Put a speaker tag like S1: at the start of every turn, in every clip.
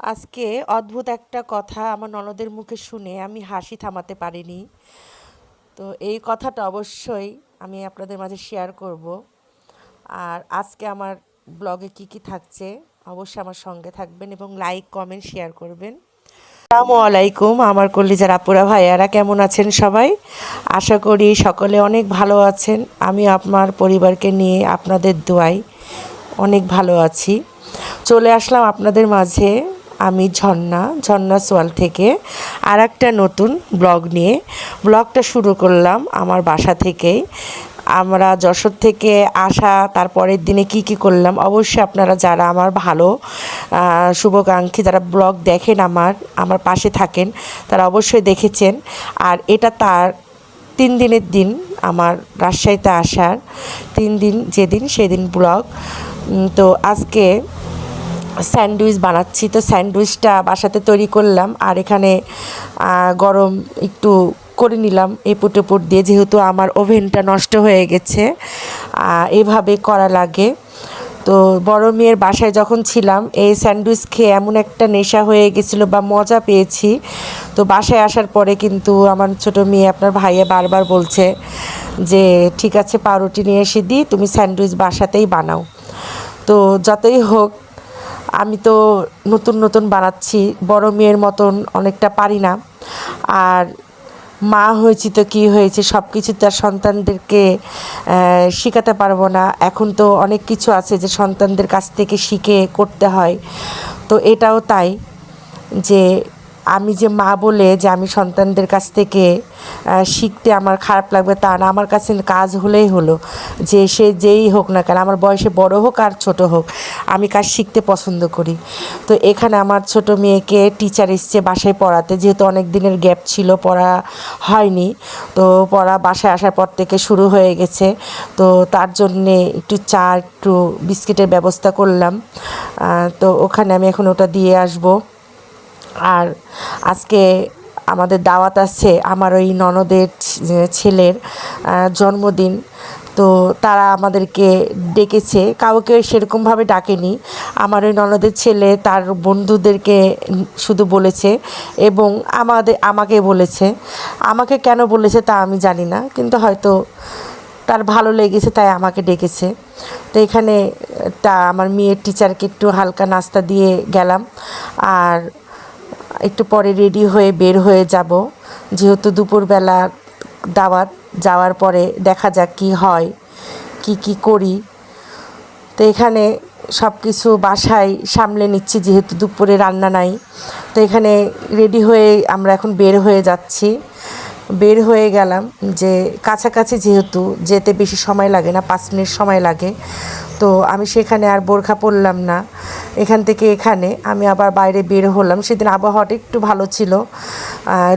S1: আজকে অদ্ভুত একটা কথা আমার ননদের মুখে শুনে আমি হাসি থামাতে পারিনি। তো এই কথাটা অবশ্যই আমি আপনাদের মাঝে শেয়ার করব। আর আজকে আমার ব্লগে কি কি থাকছে অবশ্যই আমার সঙ্গে থাকবেন এবং লাইক কমেন্ট শেয়ার করবেন। আসসালামু আলাইকুম আমার কলিজার আপুরা ভাইয়ারা, কেমন আছেন সবাই? আশা করি সকলে অনেক ভালো আছেন। আমি আমার পরিবারকে নিয়ে আপনাদের দোয়াই অনেক ভালো আছি। চলে আসলাম আপনাদের মাঝে। আমি ঝর্ণা ঝর্ণা সোয়াল থেকে আর একটা নতুন ব্লগ নিয়ে। ব্লগটা শুরু করলাম আমার বাসা থেকেই। আমরা যশোর থেকে আসা, তারপরের দিনে কি কি করলাম, অবশ্যই আপনারা যারা আমার ভালো শুভাকাঙ্ক্ষী, যারা ব্লগ দেখেন আমার আমার পাশে থাকেন, তারা অবশ্যই দেখেছেন। আর এটা তার তিন দিনের দিন আমার রাজশাহীতে আসার তিন দিন, যেদিন সেদিন ব্লগ। তো আজকে স্যান্ডউইচ বানাচ্ছি। তো স্যান্ডউইচটা বাসাতে তৈরি করলাম আর এখানে গরম একটু করে নিলাম এপুট এপুট দিয়ে, যেহেতু আমার ওভেনটা নষ্ট হয়ে গেছে এভাবে করা লাগে। তো বড় মেয়ের বাসায় যখন ছিলাম, এই স্যান্ডউইচ খেয়ে এমন একটা নেশা হয়ে গেছিল বা মজা পেয়েছি। তো বাসায় আসার পরে কিন্তু আমার ছোট মেয়ে আপনার ভাইয়া বারবার বলছে যে, ঠিক আছে, পাউরুটি নিয়ে এসে দিই, তুমি স্যান্ডউইচ বাসাতেই বানাও। তো যতই হোক আমি তো নতুন নতুন বানাচ্ছি, বড় মেয়ের মতন অনেকটা পারি না। আর মা হয়েছি তো কী হয়েছে সব কিছু তার সন্তানদেরকে শেখাতে পারব না। এখন তো অনেক কিছু আছে যে সন্তানদের কাছ থেকে শিখে করতে হয়। তো এটাও তাই যে আমি যে মা বলে যে আমি সন্তানদের কাছ থেকে শিখতে আমার খারাপ লাগবে তা না। আমার কাছে কাজ হলেই হলো যে সে যেই হোক না কেন, আমার বয়সে বড় হোক আর ছোট হোক, আমি কাজ শিখতে পছন্দ করি। তো এখানে আমার ছোট মেয়েকে টিচার এসছে বাসায় পড়াতে, যেহেতু অনেক দিনের গ্যাপ ছিল, পড়া হয়নি। তো পড়া বাসায় আসার পর থেকে শুরু হয়ে গেছে। তো তার জন্যে একটু চা, একটু বিস্কিটের ব্যবস্থা করলাম। তো ওখানে আমি এখন ওটা দিয়ে আসব। আর আজকে আমাদের দাওয়াত আছে আমার ওই ননদের ছেলের জন্মদিন। তো তারা আমাদেরকে ডেকেছে, কাউকে সেরকমভাবে ডাকেনি। আমার ওই ননদের ছেলে তার বন্ধুদেরকে শুধু বলেছে এবং আমাদের, আমাকে বলেছে। আমাকে কেন বলেছে তা আমি জানি না, কিন্তু হয়তো তার ভালো লেগেছে তাই আমাকে ডেকেছে। তো এখানে তা আমার মেয়ের টিচারকে একটু হালকা নাস্তা দিয়ে গেলাম। আর একটু পরে রেডি হয়ে বের হয়ে যাব। যেহেতু দুপুরবেলা দাওয়াত যাওয়ার পরে দেখা যাক কি হয়, কি কি করি। তো এখানে সব কিছু বাসায় সামলে নিচ্ছি যেহেতু দুপুরে রান্না নাই। তো এখানে রেডি হয়ে আমরা এখন বের হয়ে যাচ্ছি। বের হয়ে গেলাম যে কাছাকাছি যেহেতু যেতে বেশি সময় লাগে না, পাঁচ মিনিট সময় লাগে। তো আমি সেখানে আর বোরখা পরলাম না। এখান থেকে এখানে আমি আবার বাইরে বের হলাম। সেদিন আবহাওয়াটা একটু ভালো ছিল।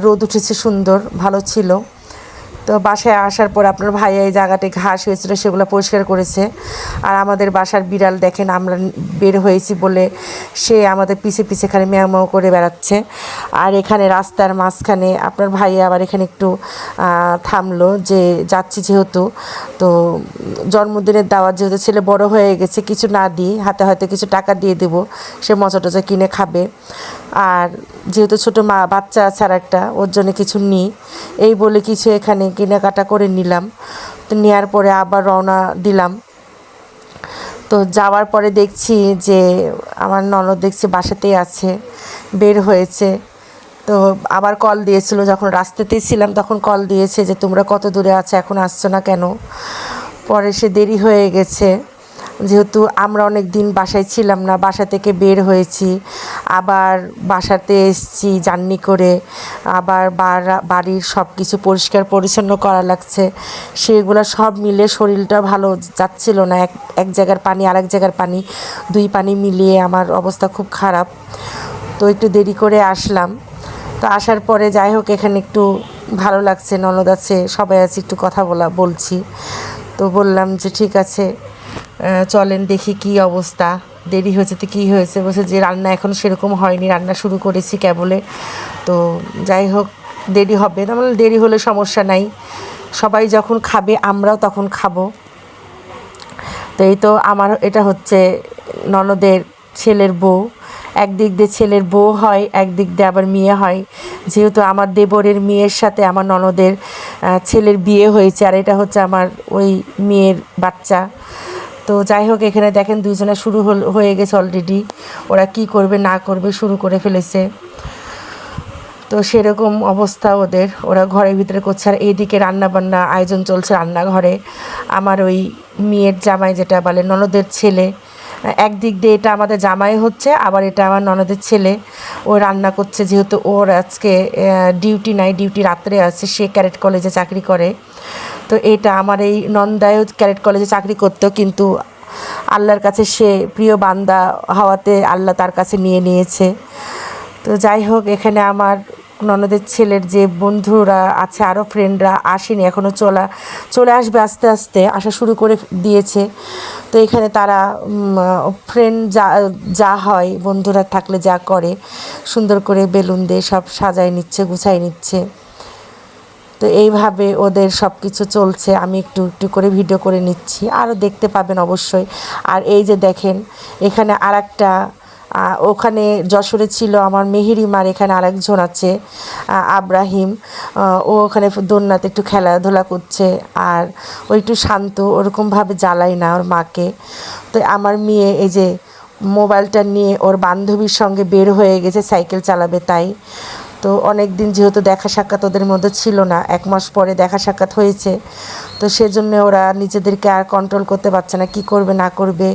S1: রোদ উঠেছে সুন্দর, ভালো ছিল। তো বাসায় আসার পর আপনার ভাইয়া এই জায়গাতে ঘাস হয়েছিল, সেগুলো পরিষ্কার করেছে। আর আমাদের বাসার বিড়াল দেখেন, আমরা বের হয়েছি বলে সে আমাদের পিছে পিছে খালি ম্যাও ম্যাও করে বেড়াচ্ছে। আর এখানে রাস্তার মাঝখানে আপনার ভাইয়া আবার এখানে একটু থামলো যে যাচ্ছি যেহেতু। তো জন্মদিনের দাওয়াত যেহেতু ছেলে বড় হয়ে গেছে, কিছু না দিই হাতে হয়তো কিছু টাকা দিয়ে দেবো, সে মজা টজা কিনে খাবে। আর যেহেতু ছোটো মা, বাচ্চা আছে আর একটা ওর জন্য কিছু নিই। এই বলে কিছু এখানে কেনাকাটা করে নিলাম। তো নেওয়ার পরে আবার রওনা দিলাম। তো যাওয়ার পরে দেখছি যে আমার ননদ দেখছি বাসাতেই আছে, বের হয়েছে। তো আবার কল দিয়েছিল, যখন রাস্তাতেই ছিলাম তখন কল দিয়েছে যে, তোমরা কত দূরে আছো? এখন আসছো না কেন? পরে সে দেরি হয়ে গেছে। যেহেতু আমরা অনেক দিন বাসায় ছিলাম না, বাসা থেকে বের হয়েছি, আবার বাসাতে এসছি জার্নি করে, আবার বাড়া- বাড়ির সব কিছু পরিষ্কার পরিচ্ছন্ন করা লাগছে, সেগুলো সব মিলে শরীরটা ভালো যাচ্ছিল না, এক এক জায়গার পানি আরেক জায়গার পানি, দুই পানি মিলিয়ে আমার অবস্থা খুব খারাপ। তো একটু দেরি করে আসলাম। তো আসার পরে যাই হোক, এখানে একটু ভালো লাগছে, ননদ আছে, সবাই আছে, একটু কথা বলা, বলছি। তো বললাম যে ঠিক আছে। চলেন দেখি কি অবস্থা। দেরি হয়েছে তো কী হয়েছে? বলছে যে রান্না এখন সেরকম হয়নি রান্না শুরু করেছি কেবলে। তো যাই হোক দেরি হবে। না বললাম, দেরি হলে সমস্যা নাই। সবাই যখন খাবে আমরাও তখন খাব। তো এই তো আমার এটা হচ্ছে ননদের ছেলের বউ। একদিক দিয়ে ছেলের বউ হয় একদিক দিয়ে আবার মেয়ে হয়। যেহেতু আমার দেবরের মেয়ের সাথে আমার ননদের ছেলের বিয়ে হয়েছে আর এটা হচ্ছে আমার ওই মেয়ের বাচ্চা। তো যাই হোক, এখানে দেখেন দুজনে শুরু হয়ে গেছে অলরেডি ওরা কি করবে, না করবে, শুরু করে ফেলেছে। তো সেরকম অবস্থা ওদের। ওরা ঘরের ভিতরে করছে। আর এইদিকে রান্নাবান্না আয়োজন চলছে রান্নাঘরে। আমার ওই মেয়ের জামাই যেটা বলে, ননদের ছেলে। একদিক দিয়ে এটা আমাদের জামাই হচ্ছে, আবার এটা আমার ননদের ছেলে। ও রান্না করছে, যেহেতু ওর আজকে ডিউটি নাই, ডিউটি রাত্রে আছে, সে ক্যারেট কলেজে চাকরি করে। তো এটা আমার এই নন্দায়ও ক্যারেট কলেজে চাকরি করতো, কিন্তু আল্লাহর কাছে সে প্রিয় বান্দা হওয়াতে আল্লাহ তার কাছে নিয়ে নিয়েছে। তো যাই হোক, এখানে আমার ননদের ছেলের যে বন্ধুরা আছে আরও ফ্রেন্ডরা আসেনি এখনও চলা, চলে আসবে আস্তে আস্তে আসা শুরু করে দিয়েছে। তো এখানে তারা ফ্রেন্ড যা যা হয়, বন্ধুরা থাকলে যা করে, সুন্দর করে বেলুন দিয়ে সব সাজায় নিচ্ছে গুছাই নিচ্ছে। তো এইভাবে ওদের সব কিছু চলছে, আমি একটু একটু করে ভিডিও করে নিচ্ছি আরও দেখতে পাবেন অবশ্যই। আর এই যে দেখেন, এখানে আর একটা ওখানে যশোরে ছিল আমার মেহেরিমার এখানে আরেকজন আছে আব্রাহিম। ও ওখানে দোলনাতে একটু খেলাধুলা করছে আর ও একটু শান্ত, ওরকমভাবে জ্বালাই না ওর মাকে। তো আমার মেয়ে এই যে মোবাইলটা নিয়ে ওর বান্ধবীর সঙ্গে বের হয়ে গেছে, সাইকেল চালাবে তাই। তো অনেক দিন যেহেতু দেখা সাক্ষাৎ ওদের মধ্যে ছিল না, এক মাস পরে দেখা সাক্ষাৎ হয়েছে। তো সেজন্য ওরা নিজেদেরকে আর কন্ট্রোল করতে পারছে না, কি করবে না করবে।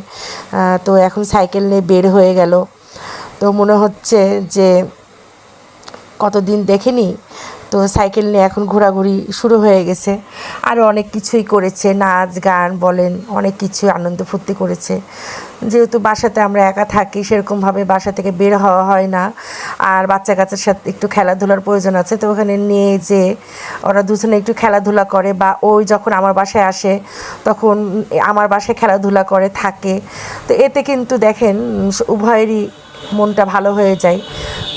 S1: তো এখন সাইকেল নিয়ে বের হয়ে গেল। তো মনে হচ্ছে যে কতদিন দেখেনি তো সাইকেল নিয়ে এখন ঘোরাঘুরি শুরু হয়ে গেছে। আরও অনেক কিছুই করেছে, নাচ, গান বলেন, অনেক কিছু আনন্দ ফুর্তি করেছে। যেহেতু বাসাতে আমরা একা থাকি, সেরকমভাবে বাসা থেকে বের হওয়া হয় না। আর বাচ্চা কাচ্চার সাথে একটু খেলাধুলার প্রয়োজন আছে, তো ওখানে নিয়ে যে ওরা দুজনে একটু খেলাধুলা করে বা ওই যখন আমার বাসায় আসে, তখন আমার বাসায় খেলাধুলা করে, থাকে। তো এতে কিন্তু দেখেন, উভয়েরই মনটা ভালো হয়ে যায়।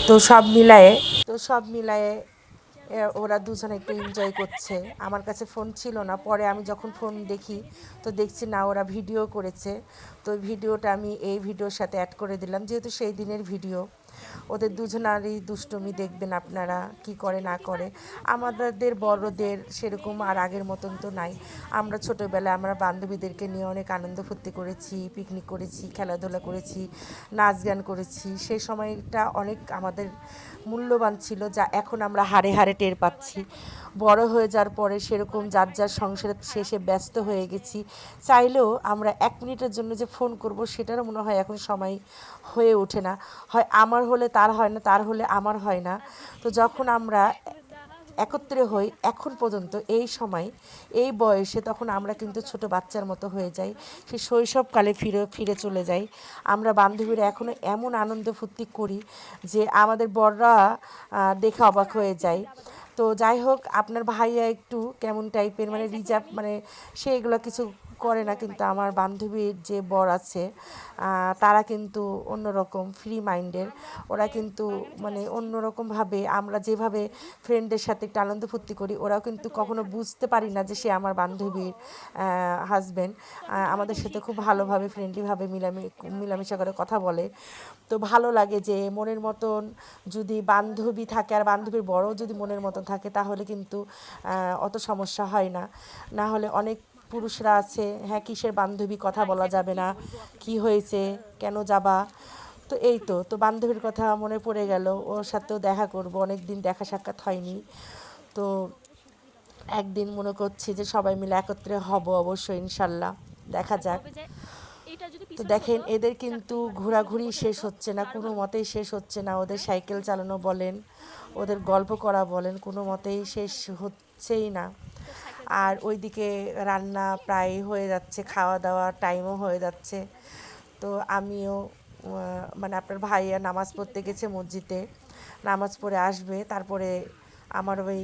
S1: তো সব মিলায়ে, তো সব মিলায়ে ওরা দুজনে একটু এনজয় করছে। আমার কাছে ফোন ছিল না। পরে আমি যখন ফোন দেখি, তো দেখছি না, ওরা ভিডিও করেছে। তো ভিডিওটা আমি এই ভিডিওর সাথে অ্যাড করে দিলাম। যেহেতু সেই দিনের ভিডিও ওদের দুজনারই দুষ্টুমি দেখবেন আপনারা, কি করে, না করে। আমাদের বড়দের সেরকম আর আগের মতন তো নাই। আমরা ছোটোবেলায় আমরা বান্ধবীদেরকে নিয়ে অনেক আনন্দ ফুর্তি করেছি পিকনিক করেছি, খেলাধুলা করেছি, নাচ গান করেছি। সেই সময়টা অনেক আমাদের মূল্যবান ছিল, যা এখন আমরা হারে হারে টের পাচ্ছি। বড় হয়ে যাওয়ার পরে সেরকম যার যার সংসারের শেষে ব্যস্ত হয়ে গেছি। চাইলেও আমরা এক মিনিটের জন্য যে ফোন করব, সেটারও মনে হয় এখন সময় হয়ে ওঠে না। হয় আমার হলে তার হয় না, তার হলে আমার হয় না। তো যখন আমরা একত্রে হই, এখন পর্যন্ত এই সময়, এই বয়সে তখন আমরা কিন্তু ছোট বাচ্চার মতো হয়ে যাই, সে শৈশবকালে ফিরে ফিরে চলে যাই। আমরা বান্ধবীরা এখনও এমন আনন্দ ফুর্তি করি যে আমাদের বড়রা দেখে অবাক হয়ে যায়। তো যাই হোক, আপনার ভাইয়া একটু কেমন টাইপের মানে রিজার্ভ মানে সে এগুলো কিছু করে না কিন্তু আমার বান্ধবীর যে বর আছে তারা কিন্তু অন্যরকম ফ্রি মাইন্ডের ওরা কিন্তু মানে অন্যরকমভাবে আমরা যেভাবে ফ্রেন্ডের সাথে একটু আনন্দ ফুর্তি করি, ওরাও কিন্তু কখনো বুঝতে পারি না যে সে আমার বান্ধবীর হাজব্যান্ড আমাদের সাথে খুব ভালোভাবে ফ্রেন্ডলিভাবে মিলামি, মিলামিশা করে কথা বলে। তো ভালো লাগে যে মনের মতন যদি বান্ধবী থাকে আর বান্ধবীর বড় যদি মনের মতন থাকে, তাহলে কিন্তু অত সমস্যা হয় না। না হলে অনেক পুরুষরা আছে হ্যাঁ কিসের বান্ধবী কথা বলা যাবে না কি হয়েছে কেন যাবা? তো এই তো তো বান্ধবীর কথা মনে পড়ে গেল ওর সাথেও দেখা করব অনেক দিন দেখা সাক্ষাৎ হয়নি। তো একদিন মনে করছি যে সবাই মিলে একত্রে হব অবশ্যই ইনশাল্লাহ দেখা যাক। তো দেখেন এদের কিন্তু ঘোরাঘুরি শেষ হচ্ছে না কোনো মতেই শেষ হচ্ছে না ওদের সাইকেল চালানো বলেন ওদের গল্প করা বলেন কোনো মতেই শেষ হচ্ছেই না। আর ওইদিকে রান্না প্রায় হয়ে যাচ্ছে খাওয়া দাওয়া টাইমও হয়ে যাচ্ছে। তো আমিও মানে আপনার ভাইয়া নামাজ পড়তে গেছে মসজিদে, নামাজ পড়ে আসবে। তারপরে আমার ওই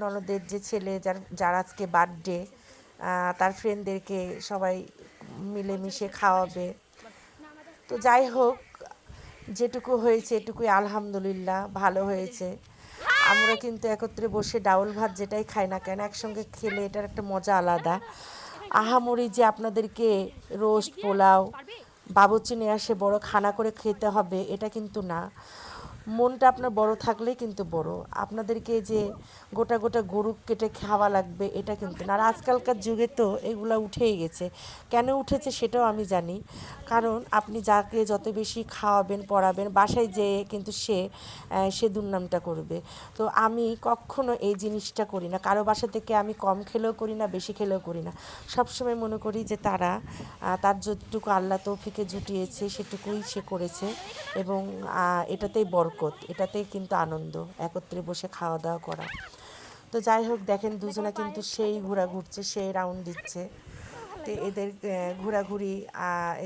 S1: ননদের যে ছেলে যার যার আজকে বার্থডে তার ফ্রেন্ডদেরকে সবাই মিলেমিশে খাওয়াবে। তো যাই হোক, যেটুকু হয়েছে এটুকুই আলহামদুলিল্লাহ, ভালো হয়েছে। আমরা কিন্তু একত্রে বসে ডাউল ভাত যেটাই খাই না কেন, একসঙ্গে খেলে এটার একটা মজা আলাদা। আহামরি যে আপনাদেরকে রোস্ট, পোলাও বাবুচি নিয়ে আসে, বড় খানা করে খেতে হবে, এটা কিন্তু না। মনটা আপনার বড় থাকলেই কিন্তু বড়। আপনাদেরকে যে গোটা গোটা গরু কেটে খাওয়া লাগবে, এটা কিন্তু না। আর আজকালকার যুগে তো এগুলো উঠেই গেছে। কেন উঠেছে সেটাও আমি জানি। কারণ আপনি যাকে যত বেশি খাওয়াবেন, পড়াবেন, বাসায় যেয়ে কিন্তু সে সে দুর্নামটা করবে। তো আমি কখনো এই জিনিসটা করি না। কারও বাসা থেকে আমি কম খেলেও করি না, বেশি খেলেও করি না। সবসময় মনে করি যে তারা তার যতটুকু আল্লাহ তৌফিকে জুটিয়েছে, সেটুকুই সে করেছে এবং এটাতেই এটাতেই বরকত এটাতেই কিন্তু আনন্দ, একত্রে বসে খাওয়া দাওয়া করা। তো যাই হোক, দেখেন দুজনে কিন্তু সেই ঘোরা ঘুরছে, সেই রাউন্ড দিচ্ছে। তো এদের ঘোরাঘুরি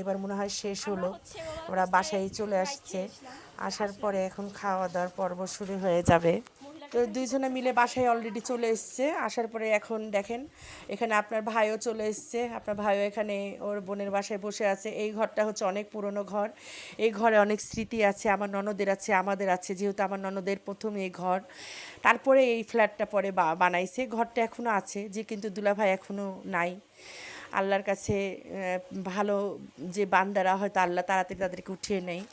S1: এবার মনে হয় শেষ হলো। ওরা বাসায় চলে আসছে। আসার পরে এখন খাওয়া দাওয়ার পর্ব শুরু হয়ে যাবে। তো দুইজনে মিলে বাসায় অলরেডি চলে এসছে। আসার পরে এখন দেখেন, এখানে আপনার ভাইও চলে এসছে। আপনার ভাইও এখানে ওর বোনের বাসায় বসে আছে। এই ঘরটা হচ্ছে অনেক পুরনো ঘর। এই ঘরে অনেক স্মৃতি আছে, আমার ননদের আছে, আমাদের আছে, যেহেতু আমার ননদের প্রথম এই ঘর। তারপরে এই ফ্ল্যাটটা পরে বানাইছে। ঘরটা এখনও আছে, যে কিন্তু দুলাভাই এখনও নাই। আল্লাহর কাছে ভালো যে বান্দারা হয়তো আল্লাহ তাড়াতাড়ি তাদেরকে উঠিয়ে নেয়।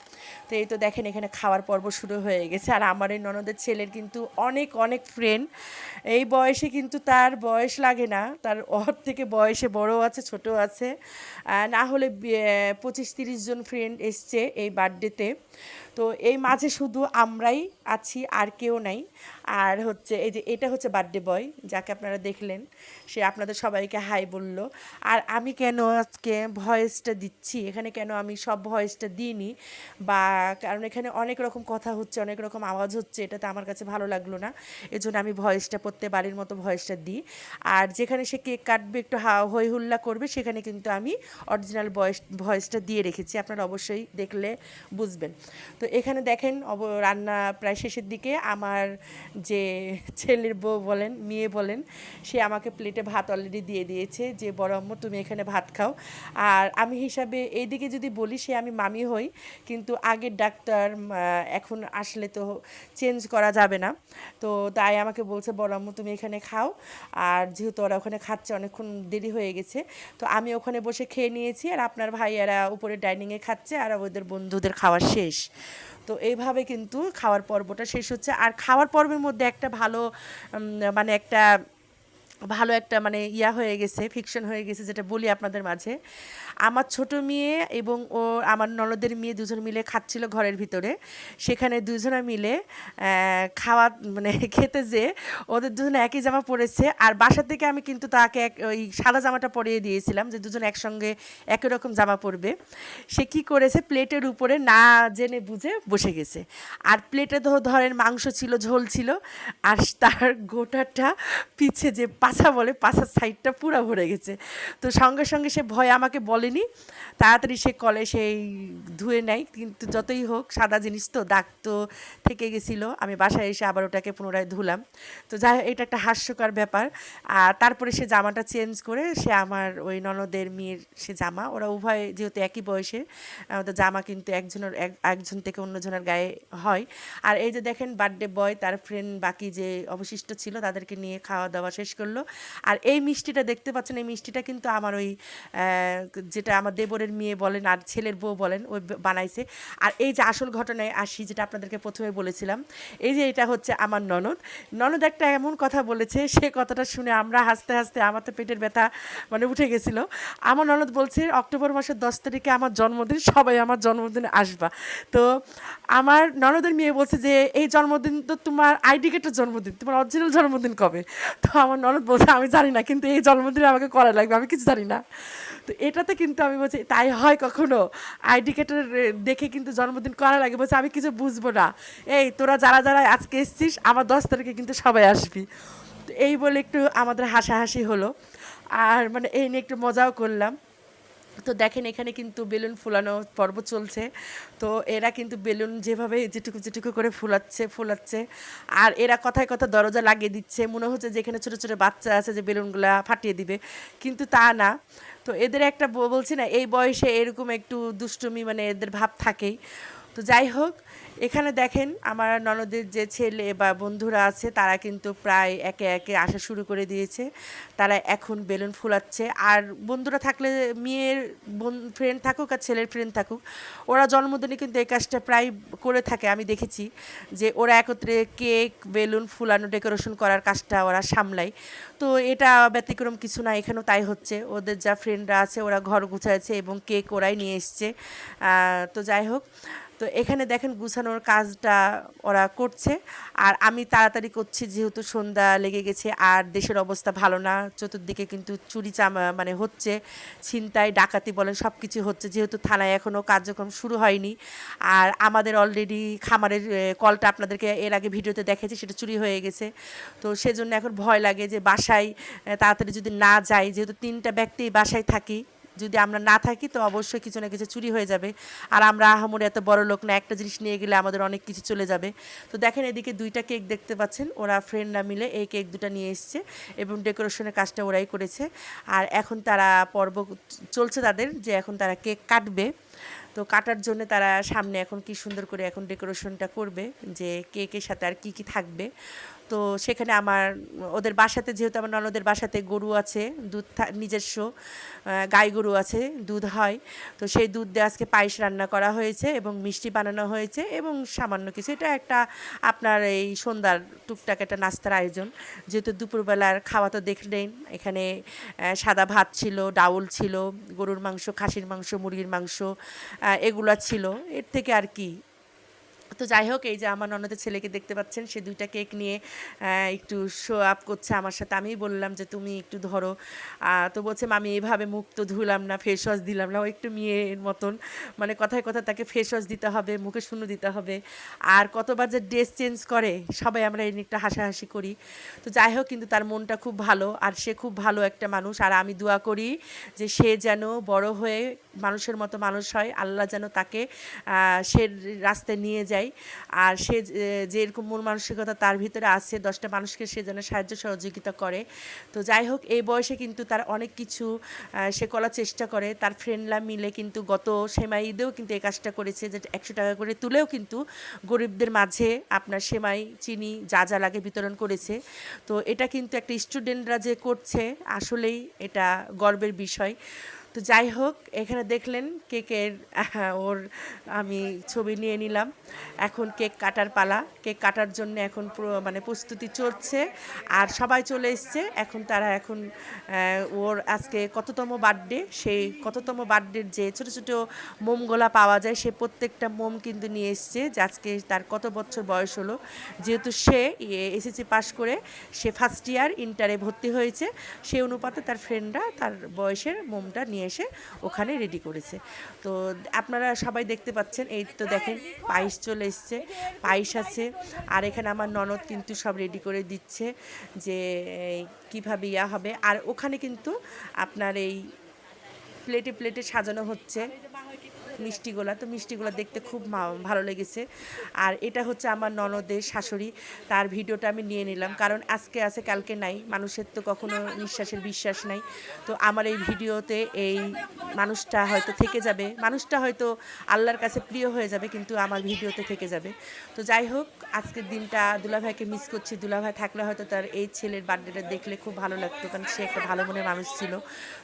S1: তো এই তো দেখেন এখানে খাওয়ার পর্ব শুরু হয়ে গেছে। আর আমার এই ননদের ছেলের কিন্তু অনেক অনেক ফ্রেন্ড এই বয়সে কিন্তু তার বয়স লাগে না। তার অর থেকে বয়সে বড় আছে ছোট আছে। না হলে পঁচিশ তিরিশ জন ফ্রেন্ড এসছে এই বার্থডেতে তো এই মাঝে শুধু আমরাই আছি, আর কেউ নাই। আর হচ্ছে এই যে এটা হচ্ছে বার্থডে বয় যাকে আপনারা দেখলেন, সে আপনাদের সবাইকে হাই বলল। আর আমি কেন আজকে ভয়েসটা দিচ্ছি? এখানে কেন আমি সব ভয়েসটা দিইনি? বা কারণ এখানে অনেক রকম কথা হচ্ছে, অনেক রকম আওয়াজ হচ্ছে, এটাতে আমার কাছে ভালো লাগল না। এজন্য আমি ভয়েসটা পড়তে প্রত্যেকবারের মতো ভয়েসটা দিই। আর যেখানে সে কেক কাটবে, একটু হা- হই হুল্লা করবে, সেখানে কিন্তু আমি অরিজিনাল ভয়েস ভয়েসটা দিয়ে রেখেছি। আপনারা অবশ্যই দেখলে বুঝবেন। তো এখানে দেখেন, অব, রান্না প্রায় শেষের দিকে। আমার যে ছেলের বউ বলেন, মেয়ে বলেন, সে আমাকে প্লেটে ভাত অলরেডি দিয়ে দিয়েছে যে, বড় আম্মু, তুমি এখানে ভাত খাও। আর আমি হিসাবে এইদিকে যদি বলি, সে আমি মামি হই, কিন্তু আগের ডাক্তার এখন আসলে তো চেঞ্জ করা যাবে না। তো তাই আমাকে বলছে, বড় আম্মু, তুমি এখানে খাও। আর যেহেতু ওরা ওখানে খাচ্ছে, অনেকক্ষণ দেরি হয়ে গেছে, তো আমি ওখানে বসে খেয়ে নিয়েছি। আর আপনার ভাইয়ারা উপরে ডাইনিংয়ে খাচ্ছে, আর ওদের বন্ধুদের খাওয়া শেষ। তো এইভাবে কিন্তু খাওয়ার পর্বটা শেষ হচ্ছে। আর খাওয়ার পর্বের মধ্যে একটা ভালো মানে একটা ভালো একটা মানে ইয়া হয়ে গেছে ফিকশন হয়ে গেছে যেটা বলি আপনাদের মাঝে। আমার ছোট মেয়ে এবং ও, আমার ননদের মেয়ে দুজন মিলে খাচ্ছিল ঘরের ভিতরে। সেখানে দুজনে মিলে খাওয়া মানে খেতে যে ওদের দুজনে একই জামা পরেছে। আর বাসা থেকে আমি কিন্তু তাকে এক, ওই সাদা জামাটা পরিয়ে দিয়েছিলাম যে দুজন একসঙ্গে একই রকম জামা পরবে। সে কি করেছে, প্লেটের উপরে না জেনে বুঝে বসে গেছে। আর প্লেটে ধরেন মাংস ছিল, ঝোল ছিল, আর তার গোটাটা পিছে যে পাছা বলে পাছার সাইডটা পুরো ভরে গেছে। তো সঙ্গে সঙ্গে সে ভয় আমাকে বলেনি। তাড়াতাড়ি সে কলে সেই ধুয়ে নেয়। কিন্তু যতই হোক, সাদা জিনিস তো দাগ তো থেকে গেছিল। আমি বাসায় এসে আবার ওটাকে পুনরায় ধুলাম। তো যাই এটা একটা হাস্যকর ব্যাপার। আর তারপরে সে জামাটা চেঞ্জ করে, সে আমার ওই ননদের মেয়ের সে জামা। ওরা উভয় যেহেতু একই বয়সে আমাদের জামা কিন্তু একজনের, এক- একজন থেকে অন্যজনের গায়ে হয়। আর এই যে দেখেন বার্থডে বয় তার ফ্রেন্ড বাকি যে অবশিষ্ট ছিল, তাদেরকে নিয়ে খাওয়া দাওয়া শেষ করল। আর এই মিষ্টিটা দেখতে পাচ্ছেন, এই মিষ্টিটা কিন্তু আমার ওই যেটা আমার দেবরের মেয়ে বলেন আর ছেলের বউ বলেন, ওই বানাইছে। আর এই যে আসল ঘটনায় আসি, যেটা আপনাদেরকে প্রথমে বলেছিলাম, এই যে এটা হচ্ছে আমার ননদ। ননদ একটা এমন কথা বলেছে, সে কথাটা শুনে আমরা হাসতে হাসতে আমার তো পেটের ব্যথা মানে উঠে গেছিল। আমার ননদ বলছে, অক্টোবর মাসের দশ তারিখে আমার জন্মদিন, সবাই আমার জন্মদিনে আসবা। তো আমার ননদের মেয়ে বলছে যে, এই জন্মদিন তো তোমার আইডি কার্ডের জন্মদিন, তোমার অরিজিনাল জন্মদিন কবে? তো আমার ননদ বলছে, আমি জানি না, কিন্তু এই জন্মদিনে আমাকে করা লাগবে, আমি কিছু জানি না। তো এটাতে কিন্তু আমি বলছি, তাই হয় কখনো? আইডি কার্ডের দেখে কিন্তু জন্মদিন করা লাগে বলছে, আমি কিছু বুঝব না। এই, তোরা যারা যারা আজকে এসছিস, আমার দশ তারিখে কিন্তু সবাই আসবি। তো এই বলে একটু আমাদের হাসাহাসি হলো। আর মানে এই নিয়ে একটু মজাও করলাম। তো দেখেন এখানে কিন্তু বেলুন ফুলানো পর্ব চলছে। তো এরা কিন্তু বেলুন যেভাবে যেটুকু যেটুকু করে ফুলাচ্ছে ফুলাচ্ছে। আর এরা কথায় কথা দরজা লাগিয়ে দিচ্ছে। মনে হচ্ছে যে এখানে ছোটো ছোটো বাচ্চা আছে যে বেলুনগুলা ফাটিয়ে দিবে। কিন্তু তা না। তো এদের একটা বলছি না, এই বয়সে এরকম একটু দুষ্টুমি মানে এদের ভাব থাকেই। তো যাই হোক এখানে দেখেন আমার ননদের যে ছেলে বা বন্ধুরা আছে, তারা কিন্তু প্রায় একে একে আসা শুরু করে দিয়েছে। তারা এখন বেলুন ফুলাচ্ছে। আর বন্ধুরা থাকলে, মেয়ের বোন ফ্রেন্ড থাকুক আর ছেলের ফ্রেন্ড থাকুক, ওরা জন্মদিনে কিন্তু এই কাজটা প্রায় করে থাকে। আমি দেখেছি যে ওরা একত্রে কেক, বেলুন ফুলানো, ডেকোরেশন করার কাজটা ওরা সামলায়। তো এটা ব্যতিক্রম কিছু না, এখানেও তাই হচ্ছে। ওদের যা ফ্রেন্ডরা আছে, ওরা ঘর গুছাচ্ছে এবং কেক ওরাই নিয়ে এসছে। তো যাই হোক তো এখানে দেখেন গুছানোর কাজটা ওরা করছে। আর আমি তাড়াতাড়ি করছি যেহেতু সন্ধ্যা লেগে গেছে আর দেশের অবস্থা ভালো না, চতুর্দিকে কিন্তু চুরি চামা মানে হচ্ছে, ছিনতাই, ডাকাতি বলেন সব কিছু হচ্ছে যেহেতু থানায় এখনও কার্যক্রম শুরু হয়নি। আর আমাদের অলরেডি খামারের কলটা আপনাদেরকে এর আগে ভিডিওতে দেখেছি, সেটা চুরি হয়ে গেছে। তো সেজন্য এখন ভয় লাগে যে বাসায় তাড়াতাড়ি যদি না যাই, যেহেতু তিনটা ব্যক্তি বাসায় থাকি যদি আমরা না থাকি, তো অবশ্যই কিছু না কিছু চুরি হয়ে যাবে। আর আমরা, আহামরি, এত বড় লোক না, একটা জিনিস নিয়ে গেলে আমাদের অনেক কিছু চলে যাবে। তো দেখেন এদিকে দুইটা কেক দেখতে পাচ্ছেন। ওরা ফ্রেন্ডরা মিলে এই কেক দুটো নিয়ে এসছে এবং ডেকোরেশনের কাজটা ওরাই করেছে। আর এখন তারা পর্ব চলছে তাদের, যে এখন তারা কেক কাটবে। তো কাটার জন্য তারা সামনে এখন কি সুন্দর করে এখন ডেকোরেশনটা করবে, যে কেকের সাথে আর কি কি থাকবে। তো সেখানে আমার, ওদের বাসাতে, যেহেতু আমার ননদের বাসাতে গরু আছে, দুধ নিজস্ব গাই গরু আছে, দুধ হয়, তো সেই দুধ দিয়ে আজকে পায়েস রান্না করা হয়েছে এবং মিষ্টি বানানো হয়েছে এবং সামান্য কিছু। এটা একটা আপনার এই সন্ধ্যার টুকটাক একটা নাস্তার আয়োজন। যেহেতু দুপুরবেলার খাওয়া তো দেখলেন, এখানে সাদা ভাত ছিল, ডাউল ছিল, গরুর মাংস, খাসির মাংস, মুরগির মাংস এগুলো ছিল। এর থেকে আর কি তো যাই হোক, এই যে আমার ননদের ছেলেকে দেখতে পাচ্ছেন, সে দুইটা কেক নিয়ে একটু শো আপ করছে আমার সাথে। আমি বললাম যে, তুমি একটু ধরো। তো বলছে আমি এভাবে মুখ তো ধুলাম না ফেস ওয়াশ দিলাম না। ও একটু মেয়ের মতন মানে কথায় কথা তাকে ফেস ওয়াশ দিতে হবে, মুখে শুনো দিতে হবে। আর কতবার যে ড্রেস চেঞ্জ করে, সবাই আমরা এই একটু হাসাহাসি করি। তো যাই হোক, কিন্তু তার মনটা খুব ভালো, আর সে খুব ভালো একটা মানুষ। আর আমি দোয়া করি যে, সে যেন বড় হয়ে মানুষের মতো মানুষ হয়, আল্লাহ যেন তাকে সে রাস্তায় নিয়ে যায়। আর সে যে- এরকম মন মানসিকতা তার ভিতরে আছে, দশটা মানুষকে সে যেন সাহায্য সহযোগিতা করে। তো যাই হোক, এই বয়সে কিন্তু তার অনেক কিছু সে করার চেষ্টা করে। তার ফ্রেন্ডরা মিলে কিন্তু গত সেমাই ঈদেও কিন্তু এই কাজটা করেছে যে একশো টাকা করে তুলেও কিন্তু গরিবদের মাঝে আপনার সেমাই, চিনি যা যা লাগে বিতরণ করেছে। তো এটা কিন্তু একটা স্টুডেন্টরা যে করছে, আসলেই এটা গর্বের বিষয়। তো যাই হোক, এখানে দেখলেন কেকের ওর আমি ছবি নিয়ে নিলাম। এখন কেক কাটার পালা। কেক কাটার জন্য এখন মানে প্রস্তুতি চলছে। আর সবাই চলে এসছে। এখন তারা এখন ওর আজকে কততম বার্থডে? সেই কততম বার্থডের যে ছোট ছোট মোমগুলা পাওয়া যায়, সে প্রত্যেকটা মোম কিন্তু নিয়ে এসছে যে আজকে তার কত বছর বয়স হলো। যেহেতু সে এসএসসি পাশ করে, সে ফার্স্ট ইয়ার ইন্টারে ভর্তি হয়েছে। সেই অনুপাতে তার ফ্রেন্ডরা তার বয়সের মোমটা নিয়ে এসে ওখানে রেডি করেছে। তো আপনারা সবাই দেখতে পাচ্ছেন, এই তো দেখেন পায়েস চলে এসছে, পায়েস আছে। আর এখানে আমার ননদ কিন্তু সব রেডি করে দিচ্ছে যে কীভাবে ইয়া হবে। আর ওখানে কিন্তু আপনার এই প্লেটে প্লেটে সাজানো হচ্ছে। মিষ্টিগুলা, তো মিষ্টিগুলো দেখতে খুব ভালো লেগেছে। আর এটা হচ্ছে আমার ননদের শাশুড়ি, তার ভিডিওটা আমি নিয়ে নিলাম, কারণ আজকে আছে, কালকে নাই, মানুষের তো কখনো নিঃশ্বাসের বিশ্বাস নাই। তো আমার এই ভিডিওতে এই মানুষটা হয়তো থেকে যাবে, মানুষটা হয়তো আল্লাহর কাছে প্রিয় হয়ে যাবে, কিন্তু আমার ভিডিওতে থেকে যাবে। তো যাই হোক, আজকের দিনটা দুলাভাইকে মিস করছি, দুলাভাই থাকলে হয়তো তার এই ছেলের বার্থডেটা দেখলে খুব ভালো লাগতো, কারণ সে একটা ভালো মনের মানুষ ছিল।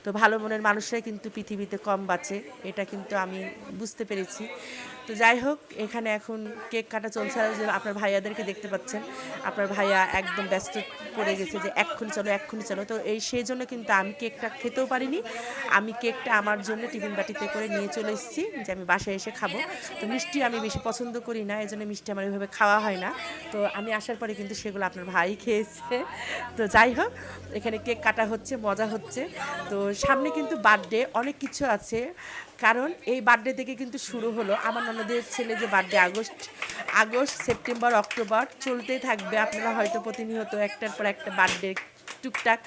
S1: তো ভালো মনের মানুষরাই কিন্তু পৃথিবীতে কম বাঁচে, এটা কিন্তু আমি বুঝতে পেরেছি। তো যাই হোক, এখানে এখন কেক কাটা চলছে। যে আপনার ভাইয়াদেরকে দেখতে পাচ্ছেন। আপনার ভাইয়া একদম ব্যস্ত পড়ে গেছে যে এক্ষুনি চলো এক্ষুনি চলো। তো এই সেই জন্য কিন্তু আমি কেকটা খেতেও পারিনি। আমি কেকটা আমার জন্য টিফিন বাটিতে করে নিয়ে চলে এসেছি যে আমি বাসায় এসে খাব। তো মিষ্টি আমি বেশি পছন্দ করি না এই জন্য মিষ্টি আমার ওইভাবে খাওয়া হয় না। তো আমি আসার পরে কিন্তু সেগুলো আপনার ভাই খেয়েছে। তো যাই হোক, এখানে কেক কাটা হচ্ছে, মজা হচ্ছে। তো সামনে কিন্তু বার্থডে, অনেক কিছু আছে। কারণ এই বার্থডে থেকে কিন্তু শুরু হলো। আমার ননদের ছেলে যে birthday August August, September, October চলতেই থাকবে। আপনারা হয়তো প্রতিনিয়ত একটার পর একটা বার্থডে টুকটাক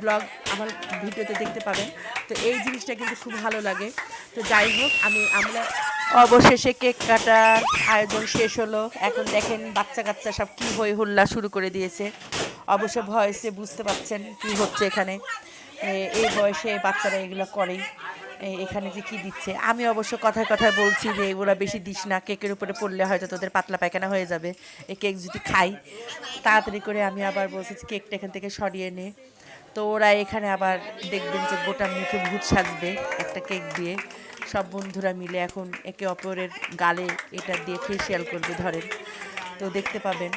S1: ব্লগ আমার ভিডিওতে দেখতে পাবেন। তো এই জিনিসটা কিন্তু খুব ভালো লাগে। তো যাই হোক, আমি, আমরা অবশেষে কেক কাটার আয়োজন শেষ হলো। এখন দেখেন বাচ্চা কাচ্চা সব কী হই হুল্লা শুরু করে দিয়েছে। অবশ্য ভয়েসে বুঝতে পারছেন কি হচ্ছে এখানে। এই বয়সে বাচ্চারা এগুলো করেই। এখানে যে কি দিচ্ছে? আমি অবশ্য কথায় কথায় বলছি যে এগুলো বেশি দিস না। কেকের উপরে পড়লে হয়তো তোদের পাতলা পায়খানা হয়ে যাবে। এই কেক যদি খাই, তাড়াতাড়ি করে আমি আবার বলছি কেকটা এখান থেকে সরিয়ে নে। তো ওরা এখানে আবার দেখবেন যে গোটা মুখে ভূত সাজবে একটা কেক দিয়ে। সব বন্ধুরা মিলে এখন একে অপরের গালে এটা দিয়ে ফেসিয়াল করবে ধরেন। তো দেখতে পাবেন,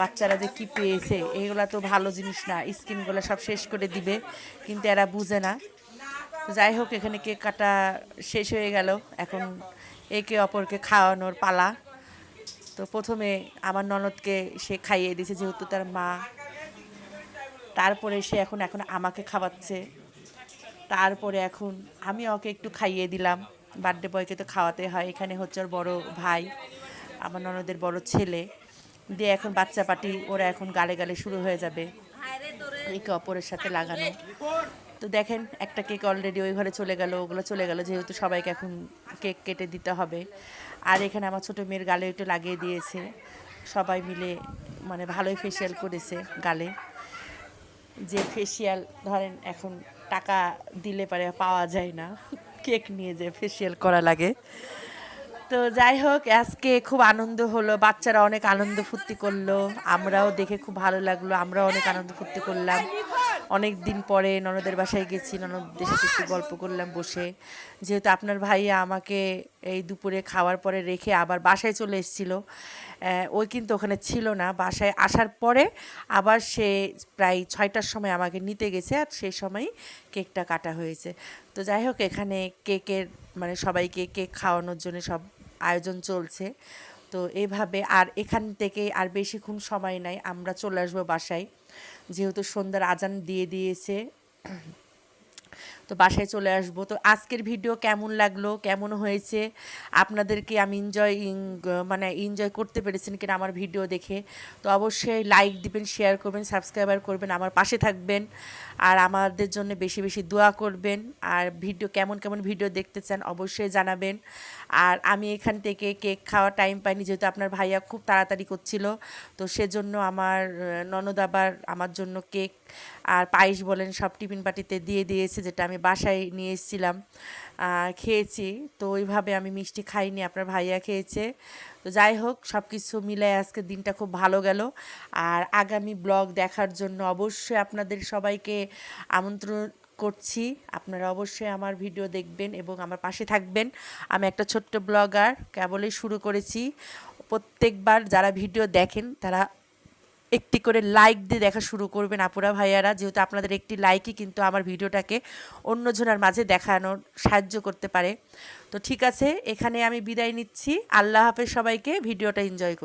S1: বাচ্চারা যে কি পেয়েছে। এগুলা তো ভালো জিনিস না। স্কিনগুলো সব শেষ করে দিবে। কিন্তু এরা বুঝে না যাই হোক, এখানে কেক কাটা শেষ হয়ে গেল। এখন একে অপরকে খাওয়ানোর পালা। তো প্রথমে আমার ননদকে সে খাইয়ে দিয়েছে, যেহেতু তার মা। তারপরে সে এখন এখন আমাকে খাওয়াচ্ছে। তারপরে এখন আমি ওকে একটু খাইয়ে দিলাম। বার্থডে বয়কে তো খাওয়াতে হয়। এখানে হচ্ছে ওর বড়ো ভাই, আমার ননদের বড় ছেলে। দিয়ে এখন বাচ্চা পাটি, ওরা এখন গালে গালে শুরু হয়ে যাবে। একে অপরের সাথে লাগানো। তো দেখেন, একটা কেক অলরেডি ওই ঘরে চলে গেল, ওগুলো চলে গেল, যেহেতু সবাইকে এখন কেক কেটে দিতে হবে। আর এখানে আমার ছোটো মেয়ের গালে একটু লাগিয়ে দিয়েছে। সবাই মিলে মানে ভালোই ফেসিয়াল করেছে গালে। যে ফেসিয়াল ধরেন এখন টাকা দিলে পারে, পাওয়া যায় না। কেক নিয়ে যে ফেসিয়াল করা লাগে। তো যাই হোক, আজকে খুব আনন্দ হলো, বাচ্চারা অনেক আনন্দ ফুর্তি করল। আমরাও দেখে খুব ভালো লাগল, আমরাও অনেক আনন্দ ফুর্তি করলাম। অনেক দিন পরে ননদের বাসায় গেছি ননদের সাথে একটু গল্প করলাম বসে। যেহেতু আপনার ভাইয়া আমাকে এই দুপুরে খাওয়ার পরে রেখে আবার বাসায় চলে এসেছিল ওই কিন্তু ওখানে ছিল না। বাসায় আসার পরে আবার সে প্রায় ছয়টার সময় আমাকে নিতে গেছে আর সেই সময় কেকটা কাটা হয়েছে। তো যাই হোক, এখানে কেকের মানে সবাইকে কেক খাওয়ানোর জন্য সব আয়োজন চলছে। তো এভাবে আর এখান থেকে আর বেশিক্ষণ সময় নাই, আমরা চলে আসব বাসায়। যেহেতু সন্ধ্যার আজান দিয়ে দিয়েছে। তো বাসায় চলে আসব। তো আজকের ভিডিও কেমন লাগল? কেমন হয়েছে? আপনাদেরকে আমি এনজয় মানে এনজয় করতে পেরেছেন কিনা আমার ভিডিও দেখে। তো অবশ্যই লাইক দিবেন শেয়ার করবেন সাবস্ক্রাইবার করবেন, আমার পাশে থাকবেন। আর আমাদের জন্য বেশি বেশি দোয়া করবেন। আর ভিডিও কেমন কেমন ভিডিও দেখতে চান অবশ্যই জানাবেন। আর আমি এখান থেকে কেক খাওয়ার টাইম পাইনি, যেহেতু আপনার ভাইয়া খুব তাড়াতাড়ি করছিল। তো সেজন্য আমার, ননদ আবার আমার জন্য কেক আর পায়েস বলেন সব টিফিন পার্টিতে দিয়ে দিয়েছে, যেটা আমি বাসায় নিয়ে এসেছিলাম খেয়েছি। তো ওইভাবে আমি মিষ্টি খাইনি, আপনার ভাইয়া খেয়েছে। তো যাই হোক সব কিছু মিলে আজকে দিনটা খুব ভালো গেল। আর আগামী ব্লগ দেখার জন্য অবশ্যই আপনাদের সবাইকে আমন্ত্রণ করছি। আপনারা অবশ্যই আমার ভিডিও দেখবেন এবং আমার পাশে থাকবেন। আমি একটা ছোট্ট ব্লগার, কেবলই শুরু করেছি। প্রত্যেকবার যারা ভিডিও দেখেন, তারা একটি করে লাইক দিয়ে দেখা শুরু করবেন আপুরা ভাইয়ারা। যেহেতু আপনাদের একটি লাইকই কিন্তু আমার ভিডিওটাকে অন্যজনের মাঝে দেখানোর সাহায্য করতে পারে। তো ঠিক আছে, এখানে আমি বিদায় নিচ্ছি। আল্লাহ হাফেজ সবাইকে, ভিডিওটা এনজয়